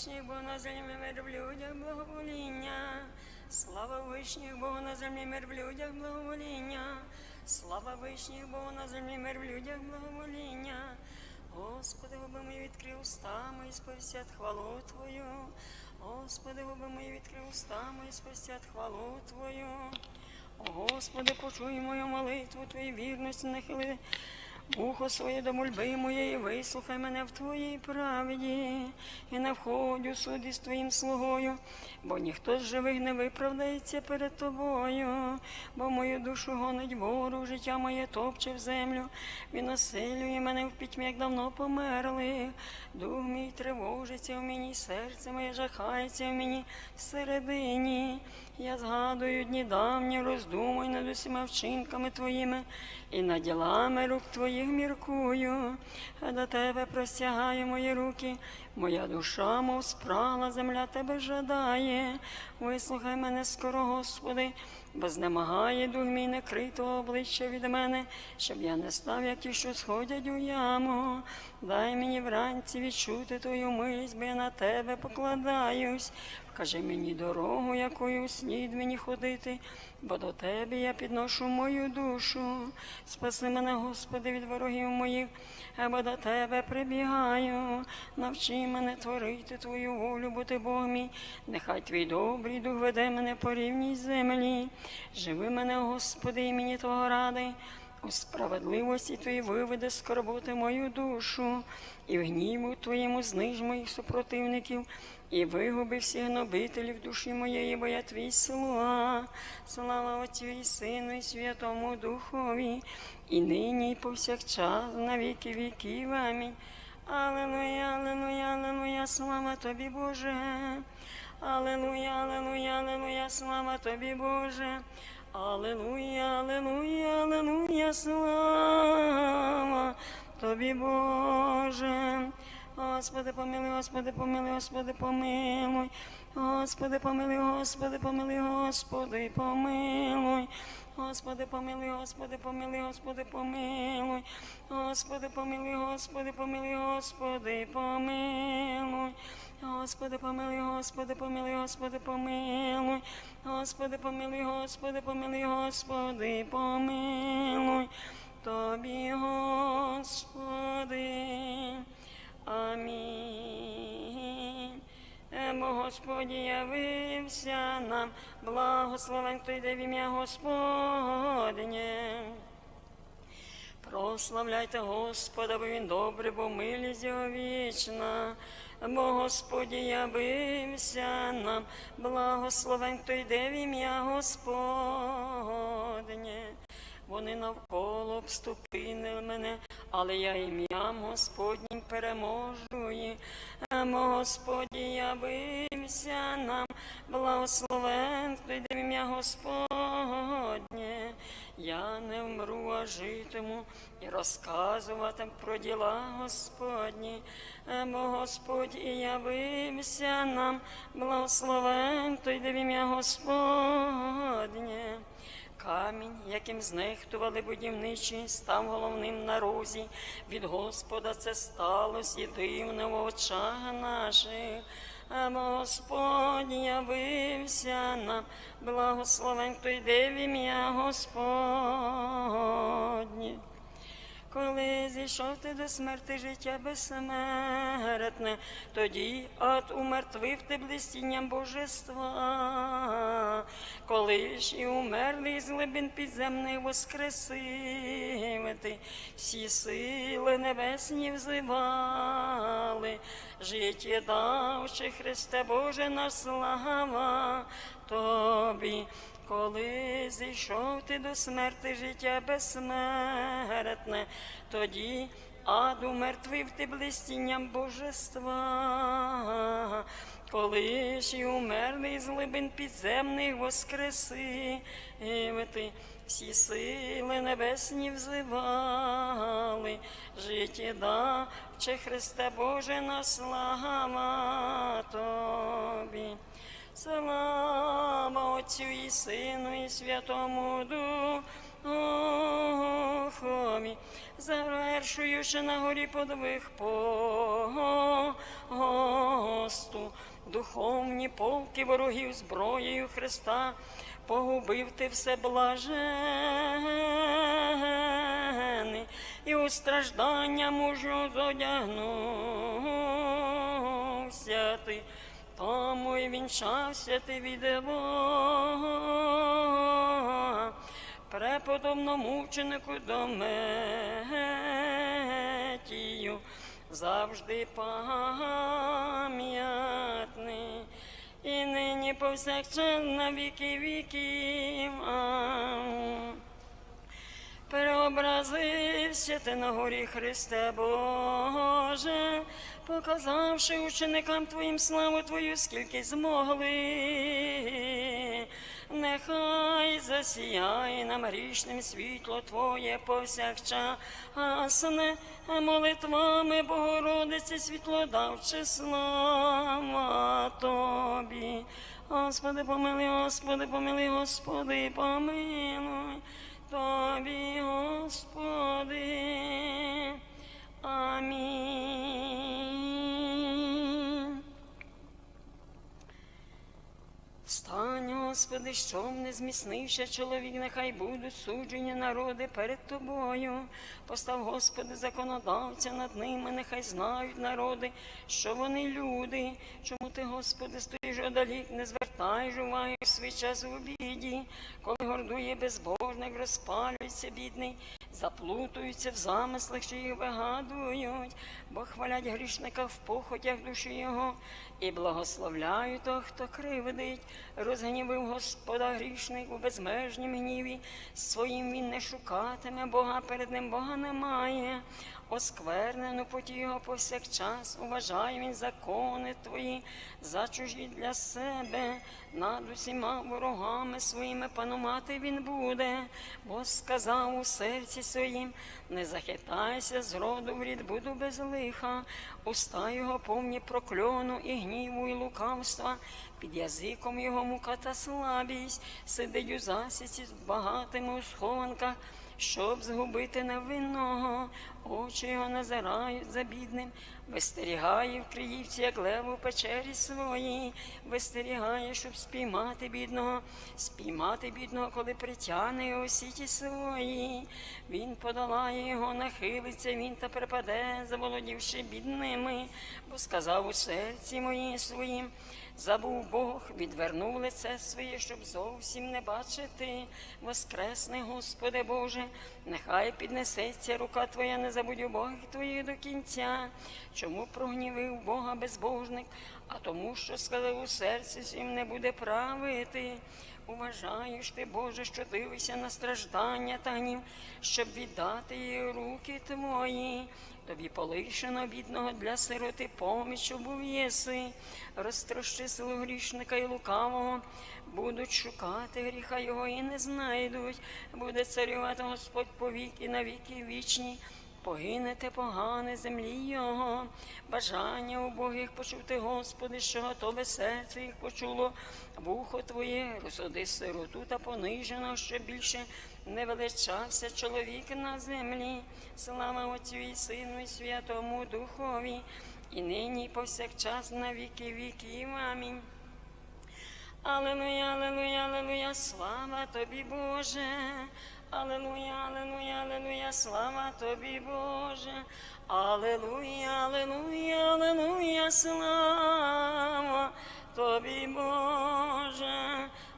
вишніх Бог на землі мир в людях благовоління. Слава вишніх Богу на землі мир в людях благовоління. Слава вишніх Богу на землі мир в людях благовоління. Господи, губи мої відкрив уста мої, сповістять хвалу Твою. Господи, губи мої відкрив уста мої, сповістять хвалу Твою. Господи, почуй мою молитву, Твої вірності нахили Ухо своє до мольби моєї, вислухай мене в Твоїй правді, і не входю суді з Твоїм слугою, бо ніхто з живих не виправдається перед Тобою, бо мою душу гонить ворог, життя моє топче в землю, він осилює мене в пітьмі, як давно померли. Дух тривожиться в мені, серце моє жахається в мені всередині. Я згадую дні давні, роздумую над усіма вчинками Твоїми і над ділами рук Твоїх міркую. До Тебе простягаю мої руки, моя душа, мов спрала, земля Тебе жадає. Вислухай мене скоро, Господи, бо знемагає дух мій некритого обличчя від мене, щоб я не став, як ті, що сходять у яму. Дай мені вранці відчути Твою милість, бо я на Тебе покладаюсь. Вкажи мені дорогу, якою слід мені ходити, бо до Тебе я підношу мою душу. Спаси мене, Господи, від ворогів моїх, або до Тебе прибігаю. Навчи мене творити Твою волю, бо Ти Бог мій. Нехай Твій добрий дух веде мене по рівній землі. Живи мене, Господи, і мені Твого ради. У справедливості Твої виведе скорботи мою душу, і в гніву Твоєму зниж моїх супротивників, і вигуби всіх гнобителів душі моєї, бо я твій слуга. Слава Отцю і Сину, і Святому Духові, і нині, і повсякчас, на віки віків. Амінь. Алелуя, алелуя, алелуя, слава тобі, Боже. Алелуя, алелуя, алелуя, слава тобі, Боже. Алелуя, алелуя, алелуя, слава тобі, Боже. Господи, помилуй, Господи, помилуй, Господи, помилуй. Господи, помилуй, Господи, помилуй, Господи, помилуй. Господи, помилуй, Господи, помилуй, Господи, помилуй. Господи, помилуй, Господи, помилуй, Господи, помилуй. Господи, помилуй, Господи, помилуй, Господи, помилуй. Господи, помилуй, Господи, помилуй, Господи, помилуй. Тобі, Господи. Амінь. Емо Господі явився нам, благословен, хто йде в ім'я Господнє. Прославляйте Господа, бо Він добрий, бо милість його вічна. Бо Господі явився нам, благословен, хто йде в ім'я Господнє. Вони навколо обступили мене, але я ім'ям Господнім переможу. їх. Емо Господі явився нам, благословен, хто йде в ім'я Господнє. Я не вмру, а житиму і розказуватиму про діла Господні. Емо Господь і явився нам, благословен, хто йде в ім'я Господнє. Камінь, яким знехтували будівничі, став головним на розі. Від Господа це сталося і дивне в очах наших. Господь явився нам, благословен, хто йде в ім'я Господнє. Коли зійшов ти до смерти життя безсмертне, тоді ад умертвив ти блистінням божества, коли ж і умерлий з глибин підземних воскресив ти, всі сили небесні взивали, життя давче Христе Боже наш слава тобі. Коли зійшов ти до смерти життя безсмертне, тоді ад умертвив ти блистінням божества, коли ж і умерлий з глибин підземних воскресив ти, всі сили небесні взивали, життя давче Христе Боже на слава тобі. Слава Отцю і Сину, і Святому Духові. Завершуючи на горі подвиг посту, духовні полки ворогів зброєю Христа, погубив ти все блажений, і у страждання мужу зодягнувся ти, тому й вінчався ти від Бога, преподобно мученику Дометію, завжди пам'ятний, і нині повсякчас на віки віків. Преобразився ти на горі Христе Боже, показавши ученикам Твоїм славу Твою, скільки змогли. Нехай засіяє нам грішним світло Твоє повсякчасне, молитвами Богородиці світлодавче слава Тобі. Господи, помилуй, Господи, помилуй, Господи, помилуй. Тобі, Господи. Амінь. Господи, що не зміцнився чоловік, нехай будуть суджені народи перед тобою. Постав, Господи, законодавця над ними, нехай знають народи, що вони люди. Чому ти, Господи, стоїш одалік, не звертаєш уваги в свій час у біді, коли гордує безбожник, розпалюється бідний, заплутуються в замислах, що їх вигадують, бо хвалять грішника в похотях душі його і благословляють того, хто кривдить, розгнівив Господа грішник у безмежнім гніві. Своїм він не шукатиме Бога, перед ним Бога немає. Осквернену його повсякчас, уважає він закони твої, за чужі для себе, над усіма ворогами своїми панувати він буде, бо сказав у серці своїм, не захитайся з роду в рід буду без лиха, уста його повні прокльону і гніву, і лукавства, під язиком його мука та слабість, сидить у засіці з багатими у схованках, щоб згубити невинного, очі його назирають за бідним, вистерігає в Криївці, як лев у печері своїй, вистерігає, щоб спіймати бідного, спіймати бідного, коли притягне його сіті свої. Він подолає його, нахилиться, він та припаде, заволодівши бідними, бо сказав у серці моїм своїм. Забув Бог, відвернув лице своє, щоб зовсім не бачити. Воскресне, Господи Боже, нехай піднесеться рука Твоя, не забудь у Бога Твоїх до кінця. Чому прогнівив Бога безбожник? А тому, що сказав у серці своїм не буде правити. Уважаєш ти, Боже, що дивишся на страждання та гнів, щоб віддати її руки твої. Тобі полишено бідного для сироти поміч був єси, розтрощи силу грішника і лукавого, будуть шукати гріха його і не знайдуть, буде царювати Господь повіки на віки вічні. Погинете погане землі його, бажання убогих почути, Господи, що готове серце їх почуло, вухо Твоє, розсуди сироту та понижено, що більше не величався чоловік на землі. Слава Отцю і Сину, і Святому Духові, і нині, і повсякчас, на віки віків. Амінь. Алелуя, алелуя, алелуя, слава тобі, Боже. Алелуя, алелуя, алелуя, слава тобі, Боже. Алелуя, алелуя, алелуя, слава тобі, Боже.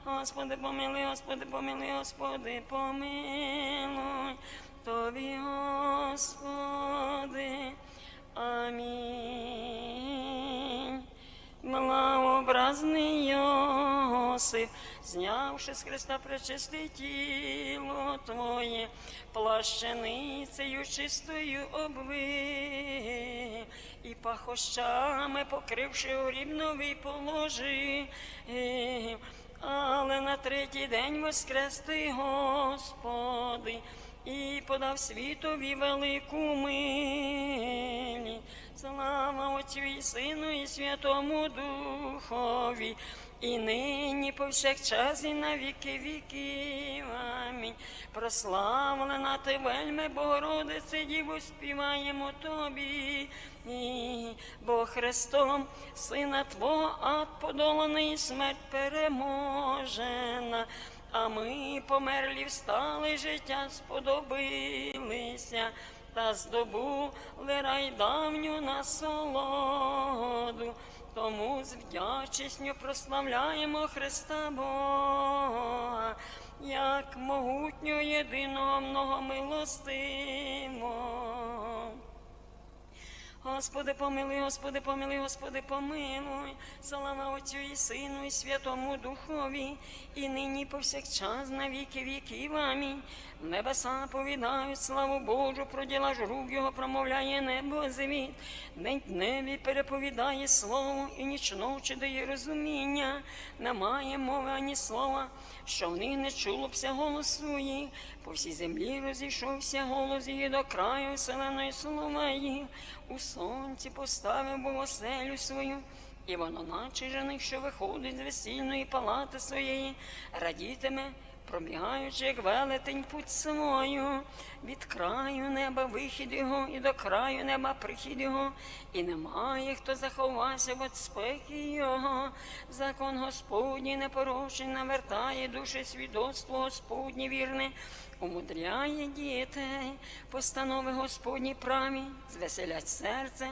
Господи, помилуй, Господи, помилуй, Господи, помилуй. Тобі, Господи. Амінь. Благообразний Йосип, знявши з Христа пречисте тіло Твоє, плащаницею чистою обвив, і пахощами покривши грібновий положив. Але на третій день воскрес ти, Господи, і подав світові велику милість. Слава Отцю і Сину, і Святому Духові, і нині повсякчас, і на віки віків. Амінь. Прославлена ти вельми, Богородице, Діво, співаємо тобі. І, бо Христом, Сина Твого, ад подоланий, смерть переможена. А ми померлі, встали, життя сподобилися, та здобули рай давню насолоду. Тому з вдячністю прославляємо Христа Бога, як могутнього єдиного многомилостивого. Господи, помилуй, Господи, помилуй, Господи, помилуй, слава Отцю і Сину, і Святому Духові, і нині повсякчас на віки віків. Амінь. Небеса повідають славу Божу, про діла ж рук його промовляє небо звіт. День дневі переповідає слово, і ніч ночі дає розуміння. Немає мови ані слова, що в них не чуло бся голосу їх. По всій землі розійшовся голос її до краю вселеної їх. У сонці поставив богоселю свою. І воно, наче жених, що виходить з весільної палати своєї, радітиме, пробігаючи, як велетень путь свою, від краю неба вихід його, і до краю неба прихід його, і немає, хто заховався від спеки його. Закон Господній непорочний навертає душі свідоцтво Господнє вірне, умудряє дітей, постанови Господні праві, звеселять серце.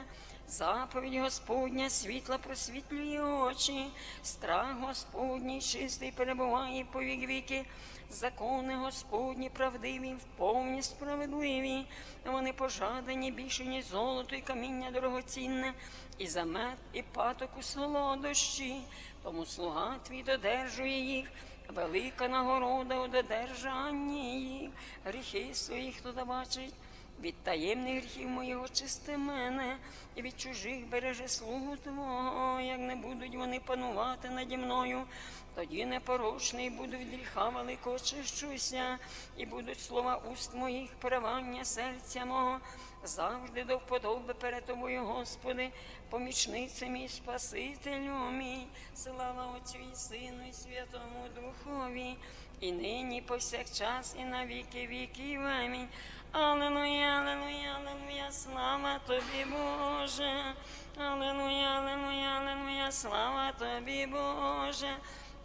Заповідь Господня світла просвітлює очі, страх Господній чистий перебуває по вік віки, закони Господні правдиві, вповні справедливі, вони пожадані більше, ніж золото і каміння дорогоцінне, і за мед, і патоку солодощі, тому слуга твій додержує їх. Велика нагорода у додержанні їх, гріхи своїх хто бачить. Від таємних гріхів моїх очисти мене, і від чужих береже слугу Твого, як не будуть вони панувати наді мною, тоді непорочний буду від гріха великого очищуся, і будуть слова уст моїх, перевання серця мого, завжди до вподоби перед тобою, Господи, помічниця мій, Спасителю мій, слава Отцю і Сину, і Святому Духові, і нині повсякчас, і на віки віків. Амінь. Аллилуйя, аллилуйя, аллилуйя, слава тобі, Боже. Аллилуйя, аллилуйя, аллилуйя, слава тобі, Боже.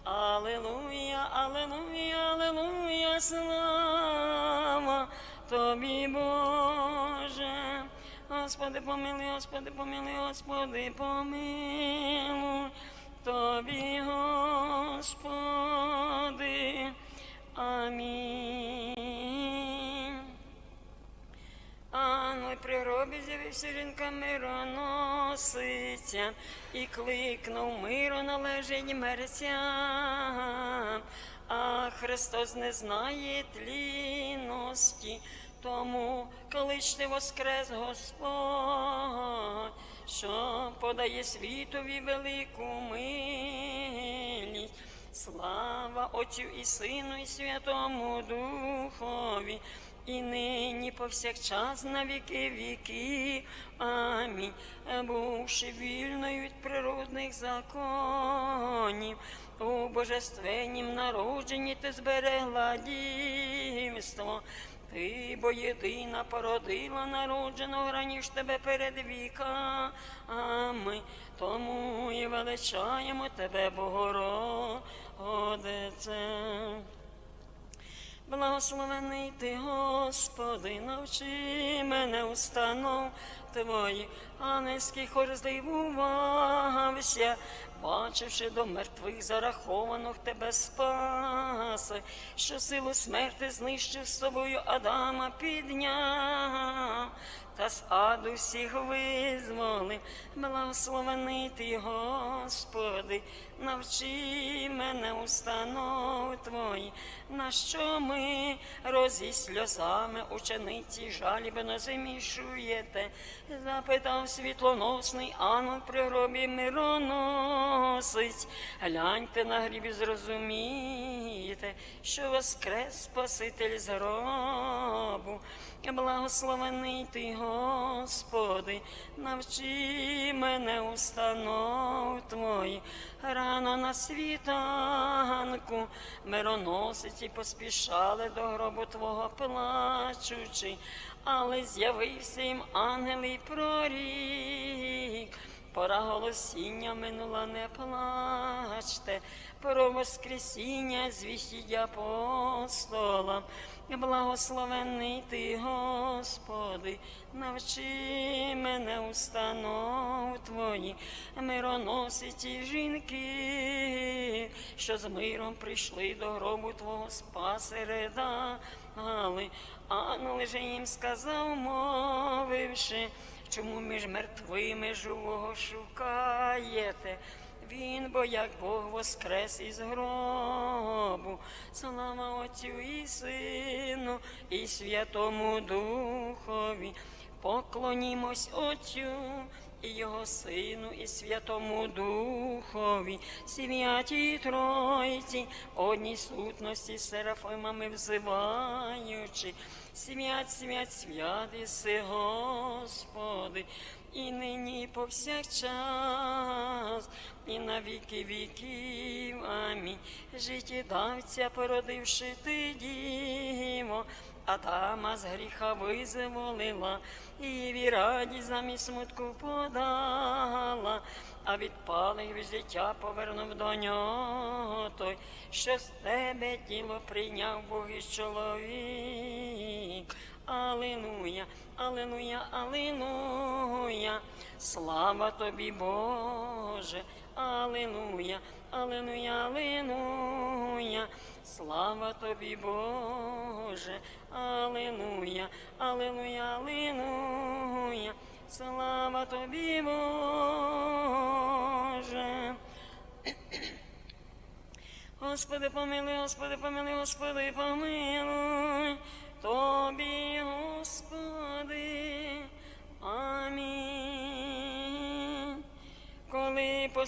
Аллилуйя, аллилуйя, аллилуйя, слава тобі, Боже. Господи, помилуй, Господи, помилуй, Господи, помилуй. Тобі, Господи. Амінь. Гробі з'явився жінка мироносиця і кликнув миру належить мерцям. А Христос не знає тлінності, тому кличте воскрес Господь, що подає світові велику милість. Слава Отцю і Сину, і Святому Духові, і нині повсякчас на віки віки. Амінь. Бувши вільною від природних законів, у божественнім народженні ти зберегла дівство. Ти, бо єдина породила народженого раніше тебе перед віками, тому і величаємо тебе, Богородице. Благословений ти, Господи, навчи мене установ Твої, ангельський хор здивувався, бачивши до мертвих зарахованих тебе спаси, що силу смерти знищив з собою Адама підняв. Та з аду всіх визволив, благословений ти, Господи, навчи мене установ Твої, на що ми розі сльозами учениці жалібно замішуєте, запитав світлоносний ангел при гробі мироносить. Гляньте на грібі, зрозумієте, що воскрес Спаситель з гробу. Благословений ти, Господи, навчи мене установ Твої, рано на світанку, мироносиці поспішали до гробу Твого плачучи, але з'явився їм ангел і прорік. Пора голосіння минула, не плачте, про воскресіння звістіть апостолам. Благословений ти, Господи, навчи мене установ Твої, мироносиці жінки, що з миром прийшли до гробу Твого спаси ридали. Ангел же їм сказав, мовивши, чому між мертвими живого шукаєте? Він, бо як Бог воскрес із гробу, слава Отцю і Сину, і Святому Духові. Поклонімось Отцю і Його Сину, і Святому Духові, святій Тройці, одній сутності серафимами взиваючи, свят, свят, свят, іси, Господи, і нині, і повсякчас, і на віки віків. Амінь. Життєдавця, породивши ти діво, Адама з гріха визволила, і в радість замість смутку подала, а відпалих від життя повернув до нього той, що з тебе тіло прийняв Бог і чоловік. Алилуя, алилуя, алилуя, слава тобі, Боже, алилуя, алилуя, алилуя, слава тобі, Боже, алилуя, алилуя, алилуя, слава тобі, Боже. Господи, помилуй, Господи, помилуй, Господи, помилуй, Тобі, Господи, амінь. Коли по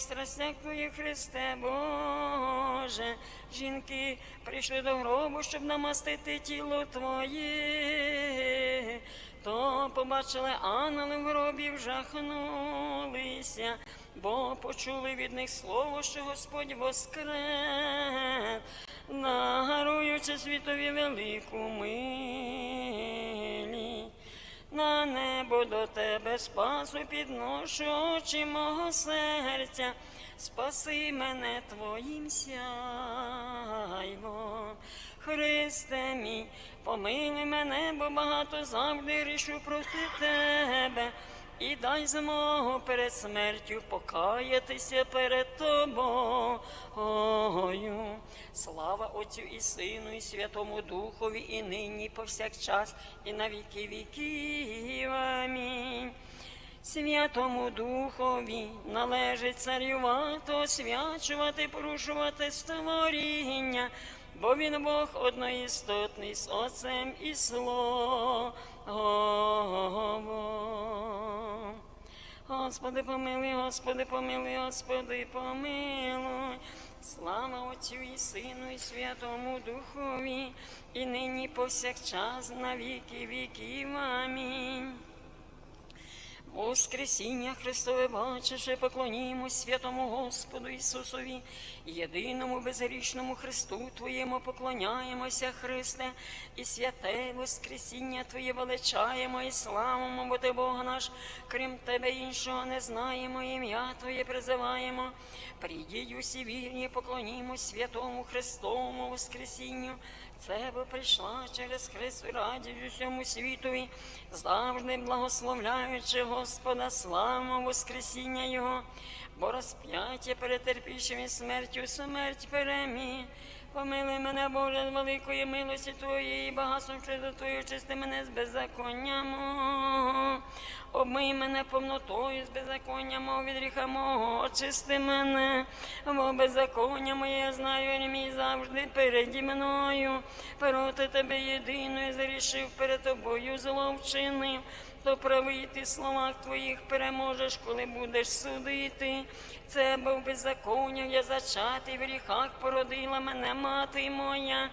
Христе Боже, жінки прийшли до гробу, щоб намастити тіло Твоє, то побачили ангели в гробі, вжахнулися, бо почули від них слово, що Господь воскрес, нагаруючи світові велику милість. На небо до тебе спасу підношу очі мого серця, спаси мене твоїм сяйвом. Христе мій, помилуй мене, бо багато завжди рішу проти тебе. І дай змогу перед смертю покаятися перед тобою. Слава Отцю і Сину, і Святому Духові, і нині, і повсякчас, і на віки віків. Амінь. Святому Духові належить царювати, освячувати, порушувати створіння, бо він Бог одноістотний з Отцем і Словом. Господи, помилуй, Господи, помилуй, Господи, помилуй. Слава Отцю і Сину, і Святому Духові, і нині повсякчас на віки віків. Амінь. Воскресіння Христове бачише, поклонімось святому Господу Ісусові, єдиному безгрішному Христу Твоєму поклоняємося, Христе, і святе Воскресіння Твоє величаємо і славимо, бо Ти Бог наш, крім Тебе іншого не знаємо, ім'я Твоє призиваємо. Прийдіть усі вірні, поклонімось святому Христовому Воскресінню. Це бо прийшла через Христу радість усьому світові, завжди благословляючи Господа, славу Воскресіння Його, бо розп'яття перетерпівшим і смертю смерть переміг. Помилуй мене, Боже, з великої милості Твоєї, багатством чудо Твою, чисти мене з беззаконня мого. Обмий мене повнотою з беззаконня мого від гріха мого, очисти мене, бо беззаконня моє я знаю, мій завжди переді мною. Проти тебе єдиною зарішив перед тобою зло вчинив. То правий ти в словах твоїх переможеш, коли будеш судити. Це бо в беззаконнях я зачатий в гріхах породила мене мати моя.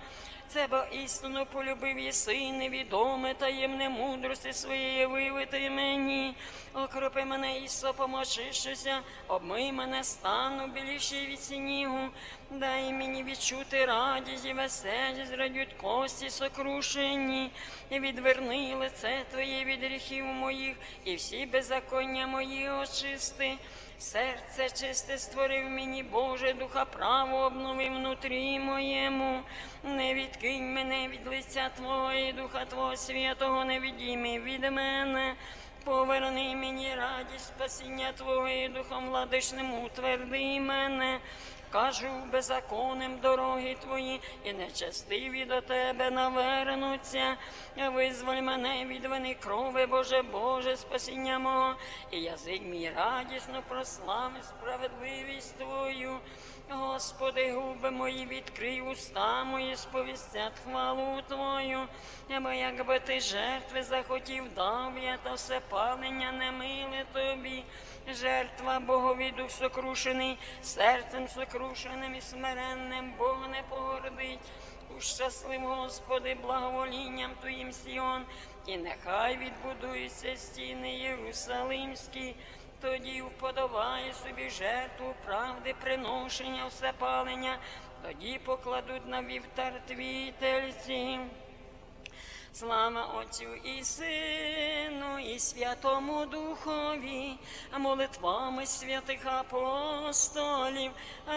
це бо істину полюбив єси, невідоме таємне мудрості своєї вивити мені. Окропи мене і сопомочишся, обмий мене стану біліший від снігу. Дай мені відчути радість і веселість, радють кості сокрушені, і відверни лице Твоє від гріхів моїх, і всі беззаконня мої очисти. Серце чисте створив мені, Боже, духа право обнови внутрі моєму. Не відкинь мене від лиця Твого, і духа Твого святого не відійми від мене. Поверни мені радість спасіння Твого і духом владичним утверди мене. Кажу беззаконним дороги твої, і нечестиві до тебе навернуться. Визволь мене від вини крови, Боже, Боже, спасіння мого, і язик мій радісно прославить справедливість Твою. Господи, губи мої відкрий уста мої, сповістять хвалу Твою. Бо якби ти жертви захотів, дав я, та все палення не миле тобі. Жертва Богові дух сокрушений, серцем сокрушеним і смиренним Бог не погордить. Ущаслив, Господи, благоволінням Твоїм Сіон, і нехай відбудуються стіни Єрусалимські. Тоді вподобає собі жертву правди, приношення, всепалення, тоді покладуть на вівтар твій тельці. Слава Отцю і Сину, і Святому Духові, молитвами святих апостолів,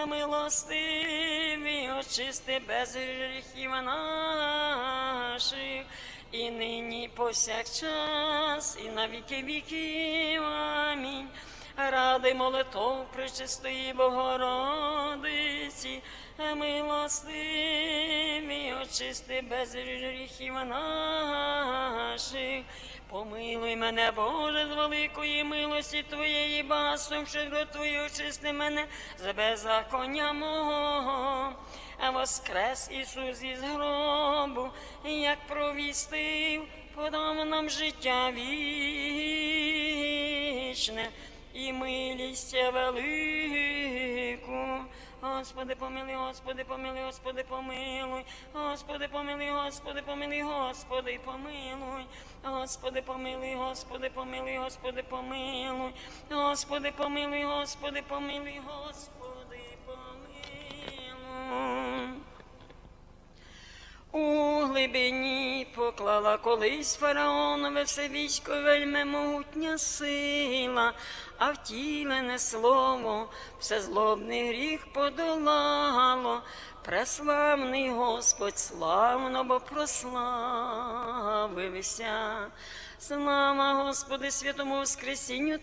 милостиві очисти без гріхів наших, і нині повсякчас, і на віки віків. Амінь. Ради молитов пречистої Богородиці, милостиві, очисти без гріхів наших. Помилуй мене, Боже, з великої милості Твоєї, басом, щедро Твою очисти мене з беззаконня мого. Воскрес Ісус із гробу, як провістив, подав нам життя вічне і милість велику. Господи, помилуй, Господи, помилуй, Господи, помилуй, Господи, помилуй, Господи, помилуй, Господи, помилуй, Господи, помилуй, Господи, помилуй, Господи, помилуй, Господи, помилуй, Господи, помилуй, Господи, помилуй. У глибині поклала колись фараонове все військо вельми могутня сила, а втілене слово все злобний гріх подолало. Преславний Господь славно, бо прославився. Слава Господи, святому Воскресінню.